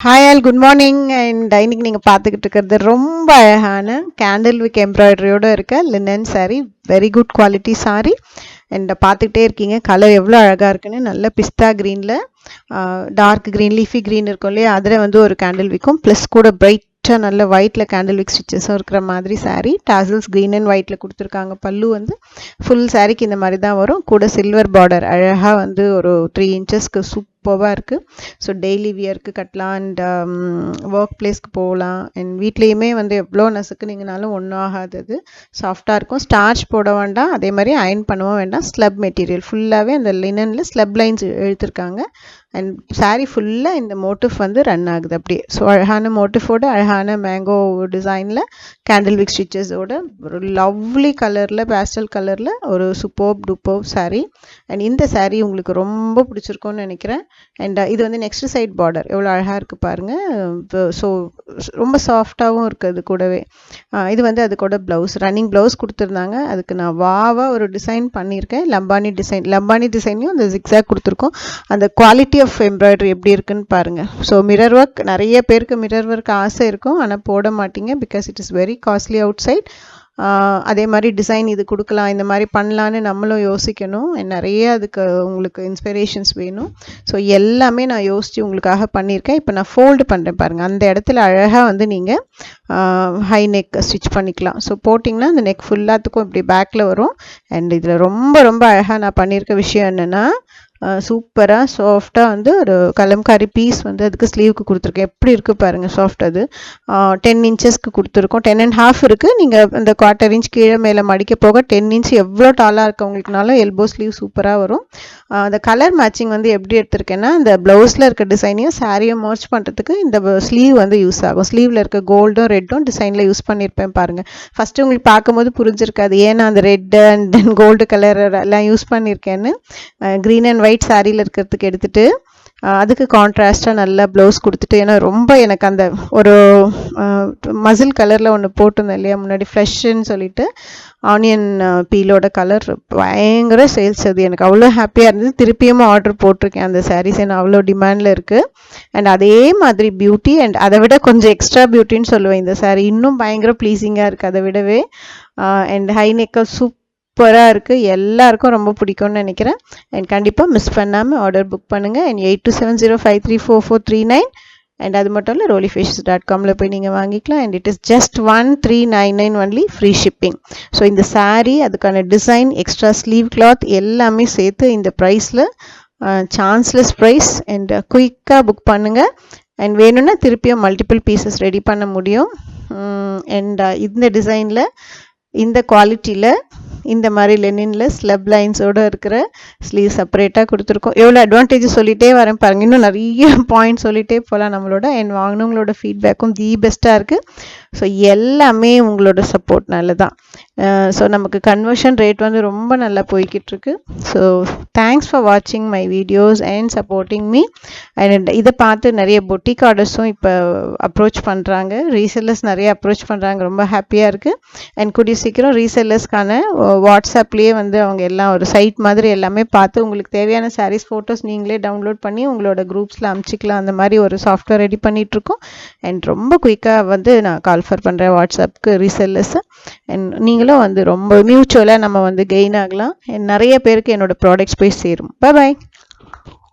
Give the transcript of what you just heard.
Hi all good morning and இன்னைக்கு நீங்கள் பார்த்துக்கிட்டு இருக்கிறது ரொம்ப அழகான கேண்டில் விக் எம்ப்ராய்டரியோடு இருக்க linen sari very good quality sari and பார்த்துக்கிட்டே இருக்கீங்க. கலர் எவ்வளோ அழகாக இருக்குன்னு. நல்ல பிஸ்தா க்ரீனில் டார்க் க்ரீன் லீஃபி க்ரீன் இருக்கும் இல்லையா? அதில் வந்து ஒரு கேண்டில் விக்கும் ப்ளஸ் கூட பிரைட்டாக நல்ல ஒயிட்டில் கேண்டில் விக் ஸ்டிச்சஸும் இருக்கிற மாதிரி சாரீ டாசல்ஸ் க்ரீன் அண்ட் ஒயிட்டில் கொடுத்துருக்காங்க. பல்லு வந்து ஃபுல் சாரீக்கு இந்த மாதிரி தான் வரும். கூட சில்வர் பார்டர் அழகாக வந்து ஒரு த்ரீ இன்ச்சஸ்க்கு சூப் சூப்பர்வாக இருக்குது ஸோ டெய்லி வியர்க்கு கட்டலாம் அண்ட் ஒர்க் பிளேஸ்க்கு போகலாம். அண்ட் வீட்லேயுமே வந்து எவ்வளோ நசுக்குனீங்கனாலும் ஒன்றும் ஆகாதது. சாஃப்டாக இருக்கும். ஸ்டார்ச் போட வேண்டாம். அதே மாதிரி அயன் பண்ணவும் வேண்டாம். ஸ்லப் மெட்டீரியல் ஃபுல்லாகவே அந்த லினனில் ஸ்லப் லைன்ஸ் எழுத்திருக்காங்க அண்ட் saree ஃபுல்லாக இந்த மோட்டிஃப் வந்து ரன் ஆகுது. அப்படியே ஸோ அழகான மோட்டிஃபோட அழகான மேங்கோ டிசைனில் கேண்டில் விக் ஸ்டிச்சஸோட ஒரு லவ்லி கலரில் பேஸ்டல் கலரில் ஒரு சூப்பர்ப் டூப்பர்ப் சாரீ அண்ட் இந்த சாரீ உங்களுக்கு ரொம்ப பிடிச்சிருக்கும்னு நினைக்கிறேன். அண்ட் uh, இது வந்து நெக்ஸ்ட் சைட் பார்டர் எவ்வளோ அழகாக இருக்குது பாருங்கள் ஸோ ரொம்ப சாஃப்டாகவும் இருக்குது அது கூடவே. Uh, இது வந்து அது கூட ப்ளவுஸ் ரன்னிங் ப்ளவுஸ் கொடுத்துருந்தாங்க. அதுக்கு நான் வாவாக ஒரு டிசைன் பண்ணியிருக்கேன். லம்பானி டிசைன் லம்பானி டிசைனையும் அந்த ஜிக்ஸாக் கொடுத்துருக்கோம். அந்த குவாலிட்டி பிடிஎஃப் எம்ப்ராய்டரி எப்படி இருக்குன்னு பாருங்கள் ஸோ மிரர் ஒர்க் நிறைய பேருக்கு மிரர் ஒர்க் ஆசை இருக்கும். ஆனால் போட மாட்டீங்க because it is very costly outside அதே மாதிரி டிசைன் இது கொடுக்கலாம் இந்த மாதிரி பண்ணலான்னு நம்மளும் யோசிக்கணும். நிறைய அதுக்கு உங்களுக்கு இன்ஸ்பிரேஷன்ஸ் வேணும். ஸோ எல்லாமே நான் யோசித்து உங்களுக்காக பண்ணியிருக்கேன். இப்போ நான் ஃபோல்டு பண்ணுறேன் பாருங்கள் அந்த இடத்துல அழகாக வந்து நீங்கள் ஹை நெக் ஸ்டிச் பண்ணிக்கலாம். ஸோ போட்டிங்கன்னா அந்த நெக் ஃபுல்லாத்துக்கும் இப்படி பேக்கில் வரும். அண்ட் இதில் ரொம்ப ரொம்ப அழகாக நான் பண்ணியிருக்க விஷயம் என்னென்னா சூப்பராக சாஃப்டாக வந்து ஒரு கலம்காரி பீஸ் வந்து அதுக்கு ஸ்லீவுக்கு கொடுத்துருக்கேன். எப்படி இருக்குது பாருங்கள் சாஃப்ட் அது. டென் இன்ச்சஸ்க்கு கொடுத்துருக்கோம். டென் அண்ட் ஹாஃப் இருக்குது நீங்கள் அந்த குவார்ட்டர் இன்ச் கீழே மேலே மடிக்க போக டென் இன்ச் எவ்வளோ டாலாக இருக்கவங்களுக்குனாலும் எல்போ ஸ்லீவ் சூப்பராக வரும். அந்த கலர் மேட்சிங் வந்து எப்படி எடுத்திருக்கேன்னா இந்த ப்ளவுஸில் இருக்க டிசைனையும் சாரியும் மர்ச் பண்ணுறதுக்கு இந்த ஸ்லீவ் வந்து யூஸ் ஆகும். ஸ்லீவில் இருக்க கோல்டும் ரெட்டும் டிசைனில் யூஸ் பண்ணியிருப்பேன் பாருங்கள் ஃபஸ்ட்டு உங்களுக்கு பார்க்கும்போது புரிஞ்சிருக்காது. ஏன்னா அந்த red and then gold colour எல்லாம் யூஸ் பண்ணியிருக்கேன்னு க்ரீன் அண்ட் ஒயிட் சாரியில் இருக்கிறதுக்கு எடுத்துகிட்டு அதுக்கு கான்ட்ராஸ்ட்டாக நல்லா ப்ளவுஸ் கொடுத்துட்டு ஏன்னா ரொம்ப எனக்கு அந்த ஒரு மசில் கலரில் ஒன்று போட்டிருந்தேன் இல்லையா முன்னாடி ஃப்ரெஷ்ஷுன்னு சொல்லிட்டு ஆனியன் பீலோட கலர் பயங்கர சேல்ஸ் அது. எனக்கு அவ்வளோ ஹாப்பியாக இருந்தது. திருப்பியும் ஆர்டர் போட்டிருக்கேன் அந்த சாரீஸ் ஏன்னா அவ்வளோ டிமாண்டில் இருக்குது அண்ட் அதே மாதிரி பியூட்டி அண்ட் அதை விட கொஞ்சம் எக்ஸ்ட்ரா பியூட்டின்னு சொல்லுவேன். இந்த சாரீ இன்னும் பயங்கர ப்ளீஸிங்காக இருக்குது அதை விடவே அண்ட் ஹை நெக்கை சூப் சூப்பராக இருக்குது எல்லாருக்கும் ரொம்ப பிடிக்கும்னு நினைக்கிறேன். அண்ட் கண்டிப்பாக மிஸ் பண்ணாமல் ஆர்டர் புக் பண்ணுங்கள் and eight two seven zero five three four four three nine and அது மட்டும் இல்லை ரோலி ஃபிஷஸ் டாட் காமில் போய் நீங்கள் வாங்கிக்கலாம். And it is just one three nine nine only free shipping so இந்த சாரீ அதுக்கான டிசைன் எக்ஸ்ட்ரா ஸ்லீவ் கிளாத் எல்லாமே சேர்த்து இந்த ப்ரைஸில் சான்ஸ்லெஸ் ப்ரைஸ் அண்ட் குயிக்காக புக் பண்ணுங்கள் அண்ட் வேணும்னா திருப்பியும் மல்டிபிள் பீசஸ் ரெடி பண்ண முடியும். அண்ட் இந்த டிசைனில் இந்த குவாலிட்டியில் இந்த மாதிரி லெனினில் ஸ்லப் லைன்ஸோடு இருக்கிற ஸ்லீவ் செப்பரேட்டாக கொடுத்துருக்கோம். எவ்வளோ அட்வான்டேஜ் சொல்லிகிட்டே வரேன் பாருங்க. இன்னும் நிறைய பாயிண்ட் சொல்லிகிட்டே போகலாம் நம்மளோட. என் வாங்கினவங்களோட ஃபீட்பேக்கும் தி பெஸ்ட்டாக இருக்குது ஸோ எல்லாமே உங்களோட சப்போர்ட்னால தான் ஸோ நமக்கு கன்வர்ஷன் ரேட் வந்து ரொம்ப நல்லா போய்கிட்டுருக்கு. ஸோ தேங்க்ஸ் ஃபார் வாட்சிங் my videos and supporting me and இதை பார்த்து நிறைய பொட்டிக் ஆர்டர்ஸும் இப்போ அப்ரோச் பண்ணுறாங்க ரீசெல்லர்ஸ் நிறைய அப்ரோச் பண்ணுறாங்க ரொம்ப ஹாப்பியாக இருக்குது அண்ட் கூடிய சீக்கிரம் ரீசெல்லர்ஸ்க்கான வாட்ஸ்அப்லேயே வந்து அவங்க எல்லாம் ஒரு சைட் மாதிரி எல்லாமே பார்த்து உங்களுக்கு தேவையான சாரீஸ் ஃபோட்டோஸ் நீங்களே டவுன்லோட் பண்ணி உங்களோட குரூப்ஸில் அமுச்சிக்கலாம். அந்த மாதிரி ஒரு சாஃப்ட்வேர் ரெடி பண்ணிகிட்ருக்கோம் அண்ட் ரொம்ப குயிக்காக வந்து நான் கால்ஃபர் பண்ணுறேன் வாட்ஸ்அப்புக்கு ரீசெல்லர்ஸை அண்ட் நீங்களும் வந்து ரொம்ப மியூச்சுவலாக நம்ம வந்து கெயின் ஆகலாம். நிறைய பேருக்கு என்னோட ப்ராடக்ட்ஸ் போய் சேரும். பாய்